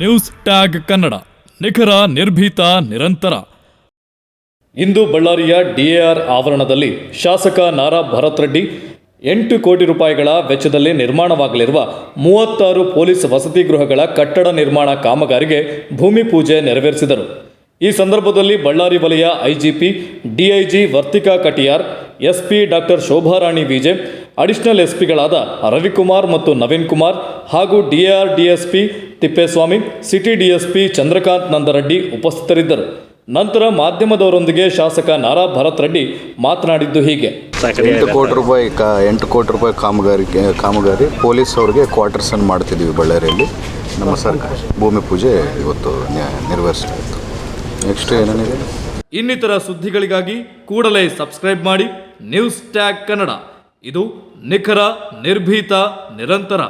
News tag Kannada, ನಿಖರ, ನಿರ್ಭೀತ, ನಿರಂತರ. ಇಂದು ಬಳ್ಳಾರಿಯ ಡಿಎಆರ್ ಆವರಣದಲ್ಲಿ ಶಾಸಕ ನಾರಾ ಭರತ್ ರೆಡ್ಡಿ ಎಂಟು ಕೋಟಿ ರೂಪಾಯಿಗಳ ವೆಚ್ಚದಲ್ಲಿ ನಿರ್ಮಾಣವಾಗಲಿರುವ ಮೂವತ್ತಾರು ಪೊಲೀಸ್ ವಸತಿ ಗೃಹಗಳ ಕಟ್ಟಡ ನಿರ್ಮಾಣ ಕಾಮಗಾರಿಗೆ ಭೂಮಿ ಪೂಜೆ ನೆರವೇರಿಸಿದರು. ಈ ಸಂದರ್ಭದಲ್ಲಿ ಬಳ್ಳಾರಿ ವಲಯ IGP DIG Vartika Katiyar, SP doctor Shobharani VJ, additional ಎಸ್ಪಿಗಳಾದ Ravikumar ಮತ್ತು ನವೀನ್ ಕುಮಾರ್ ಹಾಗೂ DR DSP Thippeswamy city DSP Chandrakant Nandareddy ಉಪಸ್ಥಿತರಿದ್ದರು. ನಂತರ ಮಾಧ್ಯಮದವರೊಂದಿಗೆ ಶಾಸಕ ನಾರಾ ಭರತ್ ರೆಡ್ಡಿ ಮಾತನಾಡಿದ್ದು ಹೀಗೆ. ಎಂಟು ಕೋಟಿ ರೂಪಾಯಿ ಕಾ ಎಂಟು ಕೋಟಿ ರೂಪಾಯಿ ಕಾಮಗಾರಿಗೆ ಕಾಮಗಾರಿ ಪೊಲೀಸ್ ಅವ್ರಿಗೆ ಕ್ವಾರ್ಟರ್ಸನ್ನು ಮಾಡ್ತಿದ್ದೀವಿ ಬಳ್ಳಾರಿಯಲ್ಲಿ. ನಮ್ಮ ಸರ್ಕಾರ ಭೂಮಿ ಪೂಜೆ ಇವತ್ತು ನೆರವೇರಿಸಲಾಯಿತು ನೆಕ್ಸ್ಟ್ ಏನೇನಿದೆ? ಇನ್ನಿತರ ಸುದ್ದಿಗಳಿಗಾಗಿ ಕೂಡಲೇ ಸಬ್ಸ್ಕ್ರೈಬ್ ಮಾಡಿ ನ್ಯೂಸ್ ಟ್ಯಾಗ್ ಕನ್ನಡ. ಇದು ನಿಖರ ನಿರ್ಭೀತ ನಿರಂತರ.